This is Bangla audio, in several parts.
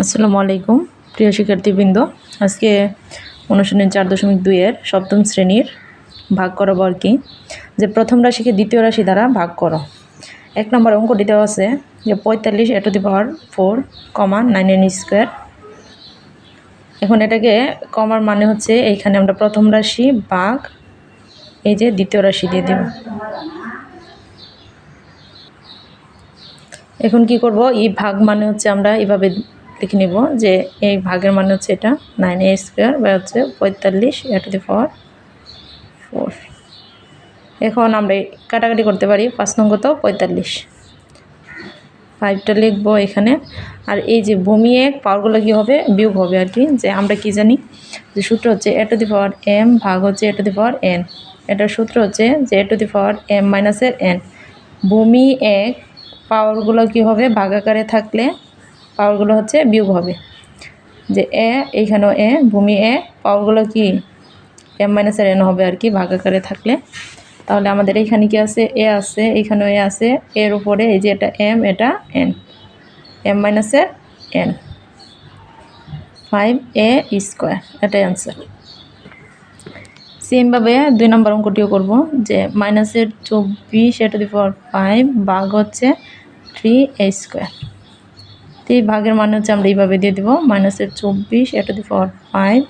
আসসালামু আলাইকুম, প্রিয় শিক্ষার্থীবৃন্দ। আজকে অনুশীলনী চার দশমিক দুইয়ের সপ্তম শ্রেণির ভাগ আর কি? যে প্রথম রাশিকে দ্বিতীয় রাশি দ্বারা ভাগ করো। এক নম্বর অঙ্কটি দেওয়া আছে যে পঁয়তাল্লিশ a to the power four comma nine n square. এখন এটাকে কমার মানে হচ্ছে এইখানে আমরা প্রথম রাশি ভাগ, এই যে দ্বিতীয় রাশি দিয়ে দেব। এখন কি করব? এই ভাগ মানে হচ্ছে আমরা এইভাবে লিখে নিব যে এই ভাগের মানে হচ্ছে এটা নাইন এ স্কোয়ার বা হচ্ছে পঁয়তাল্লিশ, a two the power four এখন আমরা কাটাকাটি করতে পারি, পাঁচ নং কত পঁয়তাল্লিশ। ফাইভটা লিখব এখানে। আর এই যে ভূমি এক পাওয়ারগুলো কী হবে? বিয়োগ হবে আর কি, যে আমরা কি জানি? যে সূত্র হচ্ছে এ টু দি পাওয়ার এম ভাগ হচ্ছে এ টু দি পাওয়ার এন এটার সূত্র হচ্ছে যে a to the power m মাইনাসের এন ভূমি এক পাওয়ারগুলো কী হবে? ভাগাকারে থাকলে পাওয়ারগুলো হচ্ছে বিয়োগ হবে। যে এ, এইখানেও এ, ভূমি এ, পাওয়ারগুলো কি? এম মাইনাসের এন হবে আর কি ভাগাকারে থাকলে। তাহলে আমাদের এইখানে কি আছে? এ আছে এইখানেও এ আছে, এর উপরে এই যে এটা এম, এটা এন। এম মাইনাসের এন। ফাইভ এ স্কোয়ার, এটাই অ্যান্সার সেমভাবে দুই নম্বর অঙ্কটিও করব, যে মাইনাসের চব্বিশ এটা দি পাওয়ার ফাইভ ভাগ হচ্ছে থ্রি এ স্কোয়ার। তো এই ভাগের মানে হচ্ছে আমরা এইভাবে দিয়ে দেবো মাইনাসের চব্বিশ এটা the power five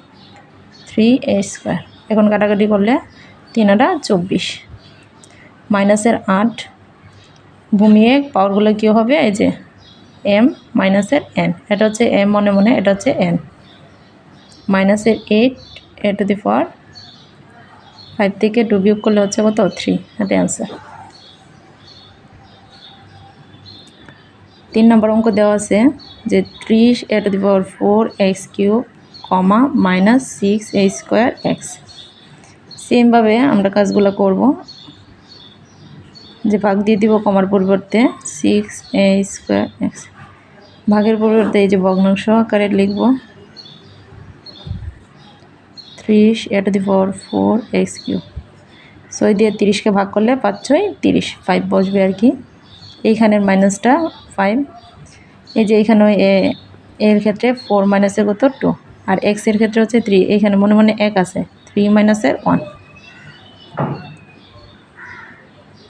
three a square এখন কাটাকাটি করলে তিন আটা চব্বিশ। মাইনাসের আট ভূমিয়ে পাওয়ারগুলো কী হবে? এই যে এম মাইনাসের এন এটা হচ্ছে এম মনে মনে, এটা হচ্ছে এন মাইনাসের eight a to the power five থেকে টু বিয়োগ করলে হচ্ছে কত? থ্রি এটা অ্যান্সার তিন নম্বর অঙ্ক দেওয়া আছে যে ত্রিশ a to the power four x cube comma minus six a square x. সেমভাবে আমরা কাজগুলো করব। যে ভাগ দিয়ে দিব কমার পরিবর্তে সিক্স এ স্কোয়ার এক্স। ভাগের পরিবর্তে এই যে ভগ্নাংশ আকারে লিখব। ত্রিশ a to the power four x cube. ছয় দিয়ে তিরিশকে ভাগ করলে পাঁচ, ছয়, তিরিশ। ফাইভ বসবে আর কি। এইখানের মাইনাসটা ফাইভ এই যে এইখানে এ, এর ক্ষেত্রে ফোর মাইনাসের কত টু আর এক্সের ক্ষেত্রে হচ্ছে থ্রি এইখানে মনে মনে এক আছে। থ্রি মাইনাসের ওয়ান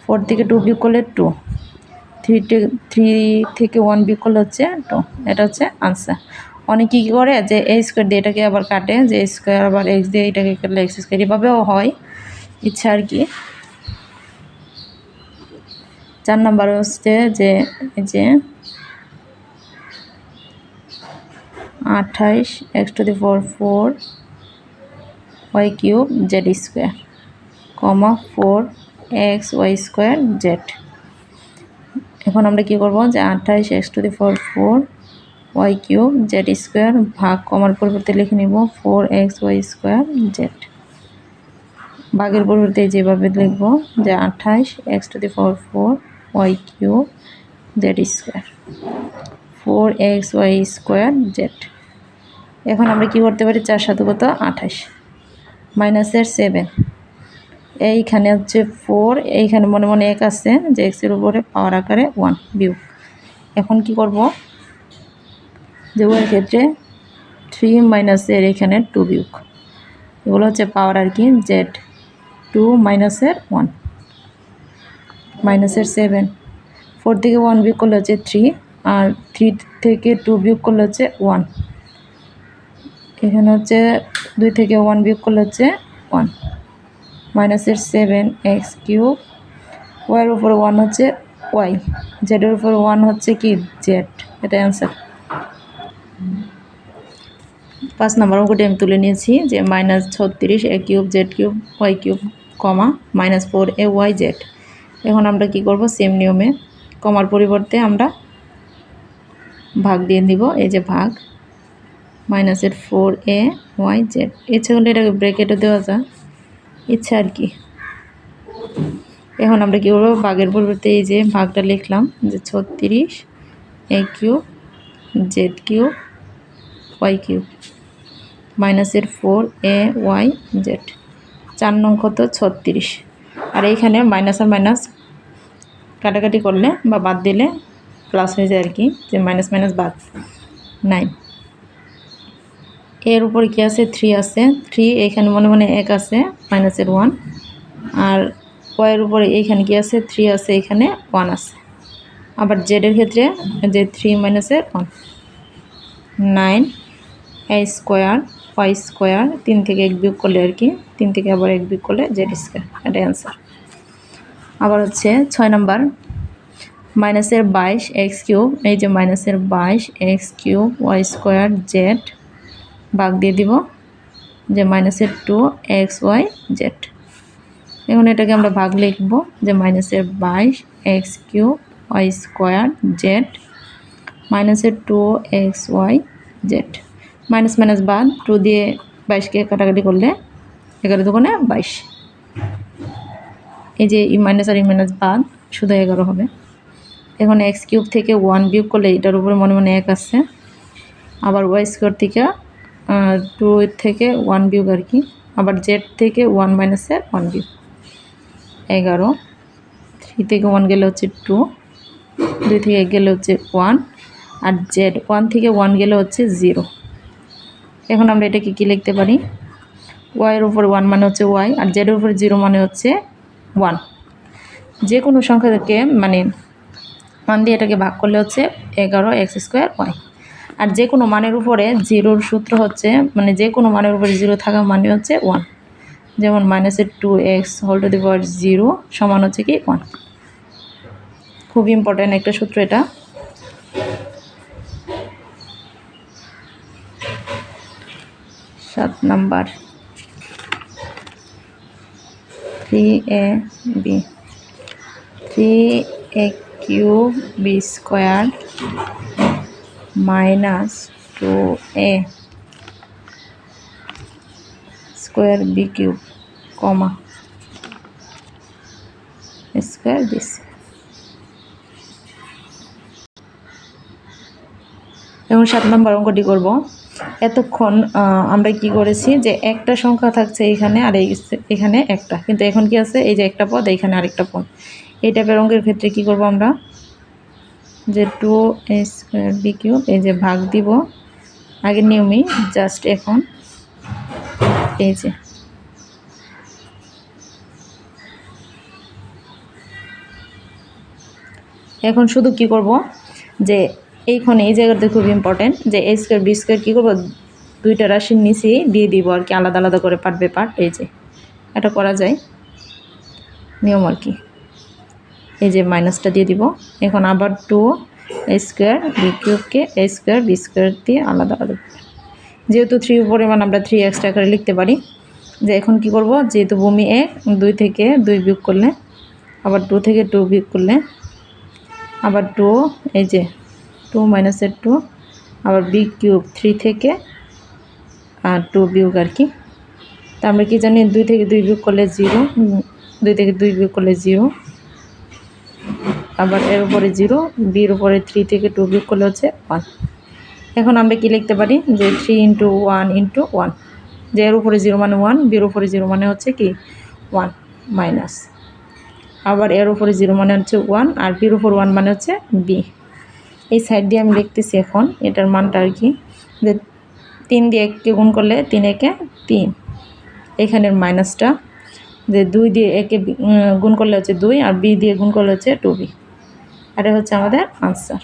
ফোর থেকে টু বিয়োগ করলে টু থ্রি থ্রি থেকে ওয়ান বিয়োগ করলে হচ্ছে টু এটা হচ্ছে আনসার অনেকে কী করে যে এ স্কোয়ার দিয়ে এটাকে আবার কাটে, যে স্কোয়ার আবার এক্স দিয়ে এটাকে কাটলে এক্স স্কোয়ার এভাবেও হয়। ইচ্ছা আর কি। চার নাম্বার হচ্ছে যে, এই যে, আঠাইশ, x to the four four, y cube, z square, comma four, x, y square, z. এখন আমরা কী করব যে, আঠাইশ, x to the four four, y cube, z square ভাগ কমার পরিবর্তে লিখে নিব four, x, y square, z. ভাগের পরিবর্তে যেভাবে লিখব যে, আঠাইশ, x to the four four y cube z square four x y square z এখন আমরা কি করতে পারি? চার সাথে কত আঠাশ মাইনাসের সেভেন এইখানে হচ্ছে ফোর এইখানে মনে মনে এক আছে যে এক্সের উপরে পাওয়ার আকারে ওয়ান বিউ এখন কি করব? যে ওয়ার ক্ষেত্রে থ্রি মাইনাসের এখানে টু বিউক এগুলো হচ্ছে পাওয়ার আর কি জেড টু মাইনাসের ওয়ান মাইনাসের সেভেন ফোর থেকে ওয়ান বিয়োগ করলে হচ্ছে থ্রি আর থ্রি থেকে টু বিয়োগ করলে হচ্ছে ওয়ান এখানে হচ্ছে দুই থেকে ওয়ান বিয়োগ করলে হচ্ছে ওয়ান মাইনাসের সেভেন এক্স কিউব ওয়াইয়ের উপরে ওয়ান হচ্ছে ওয়াই জেডের উপরে ওয়ান হচ্ছে কি? জেড এটা অ্যান্সার পাঁচ নম্বর অঙ্কটি আমি তুলে নিয়েছি যে মাইনাস ছত্রিশ a cube z cube y cube comma minus four a y z এখন আমরা কি করব? সেম নিয়মে কমার পরিবর্তে আমরা ভাগ দিয়ে দিব এই যে ভাগ মাইনাসের ফোর এ ওয়াই জেড ইচ্ছে করলে এটাকে ব্রেকেটও দেওয়া যায়। ইচ্ছা আর কি। এখন আমরা কী করব? ভাগের পরিবর্তে এই যে ভাগটা লিখলাম যে ছত্রিশ a cube z cube y cube মাইনাসের ফোর এ ওয়াই জেড চার নং কত? ছত্রিশ। আর এইখানে মাইনাস আর মাইনাস কাটাকাটি করলে বা বাদ দিলে প্লাস হয়ে যায় আর কি, যে মাইনাস মাইনাস বাদ। নাইন এর উপরে কি আছে? থ্রি আছে। থ্রি এখানে মনে মনে এক আছে মাইনাসের ওয়ান আর ওয়ের উপরে এইখানে কি আছে? থ্রি আছে, এখানে ওয়ান আছে। আবার জেডের ক্ষেত্রে যে থ্রি মাইনাসের one nine a square y square তিন থেকে এক বিয়োগ করলে আর কি, তিন থেকে আবার এক বিয়োগ করলে জেড স্কোয়ার এটাই অ্যান্সার আবার হচ্ছে ছয় নাম্বার, মাইনাসের বাইশ এক্স কিউব, এই যে মাইনাসের বাইশ x cube y square z ভাগ দিয়ে দিব যে মাইনাসের টু এক্স ওয়াই জেড এখন এটাকে আমরা ভাগ লিখব যে মাইনাসের বাইশ x cube y square z মাইনাসের two x y z minus minus বাদ টু দিয়ে বাইশকে কাটাকাটি করলে এগারো দোকানে বাইশ। এই যে ই মাইনাস আর ই মাইনাস বাদ, শুধু এগারো হবে। এখন এক্স কিউব থেকে ওয়ান বিয়োগ করলে এটার উপরে মনে মনে এক আসছে আবার ওয়াই স্কোয়ার থেকে টু থেকে ওয়ান বিয়োগ আর কি, আবার জেড থেকে ওয়ান মাইনাসের ওয়ান বিয়োগ। এগারো, থ্রি থেকে ওয়ান গেলে হচ্ছে টু, দুই থেকে এক গেলে হচ্ছে ওয়ান, আর জেড ওয়ান থেকে ওয়ান গেলে হচ্ছে জিরো। এখন আমরা এটাকে কী লিখতে পারি? ওয়াইয়ের উপর ওয়ান মানে হচ্ছে ওয়াই আর জেডের উপর জিরো মানে হচ্ছে ওয়ান যে কোনো সংখ্যাকে মানে ওয়ান দিয়ে এটাকে ভাগ করলে হচ্ছে এগারো এক্স স্কোয়ার ওয়াই। আর যে কোনো মানের উপরে জিরোর সূত্র হচ্ছে মানে যে কোনো মানের উপরে জিরো থাকা মানে হচ্ছে ওয়ান যেমন মাইনাসের two x whole to the power zero সমান হচ্ছে কি ওয়ান খুব ইম্পর্ট্যান্ট একটা সূত্র এটা। সাত number. Three a b three a cube b square minus two a square b cube comma square b এবং সাত নম্বর অঙ্কটি করব। এতক্ষণ আমরা কি করেছি যে একটা সংখ্যা থাকছে এখানে আর এখানে একটা। কিন্তু এখন কি আছে? এই যে একটা পদ এখানে আরেকটা পদ। এই টাইপের অঙ্কের ক্ষেত্রে কি করব আমরা? যে টু স্কোয়ার বি কিউব, এই যে ভাগ দিব। আগে নিয়মই, জাস্ট এখন এই যে। এখন শুধু কি করব? যে এইখানে এই জায়গাতে খুব ইম্পর্টেন্ট যে এ স্কোয়ার বি স্কোয়ার কী করব? দুইটা রাশির নিচে দিয়ে দিব আর কি, আলাদা আলাদা করে পার্ট বে পার্ট এই যে। এটা করা যায়। নিয়ম আর কি। এই যে মাইনাসটা দিয়ে দিব। এখন আবার টু এ স্কোয়ার বি কিউবকে এ স্কোয়ার বি স্কোয়ার দিয়ে আলাদা আলাদা যেহেতু থ্রি পরিমাণ আমরা থ্রি এক্সট্রা করে লিখতে পারি, যে এখন কি করব? যেহেতু ভূমি এক, দুই থেকে দুই বিয়োগ করলে, আবার টু থেকে টু বিয়োগ করলে, আবার টু এই যে টু মাইনাসের টু, আবার বি কিউব থ্রি থেকে, আর টু বিয়োগ আর কি। তা আমরা কি জানি, দুই থেকে দুই বিয়োগ করলে জিরো দুই থেকে দুই বিয়োগ করলে জিরো আবার এর উপরে জিরো বির উপরে থ্রি থেকে টু বিয়োগ করলে হচ্ছে ওয়ান এখন আমরা কি লিখতে পারি, যে three into one into one যে এর উপরে জিরো মানে ওয়ান বির উপরে জিরো মানে হচ্ছে কি ওয়ান মাইনাস আবার এর উপরে জিরো মানে হচ্ছে ওয়ান আর বির উপর ওয়ান মানে হচ্ছে বি এই সাইড দিয়ে আমি লিখতেছি এখন, এটার মানটা আর কি। যে তিন দিয়ে এককে গুণ করলে তিন একে তিন। এখানের মাইনাসটা যে দুই দিয়ে একে গুণ করলে হচ্ছে দুই আর বি দিয়ে গুণ করলে হচ্ছে টু বি এটা হচ্ছে আমাদের আনসার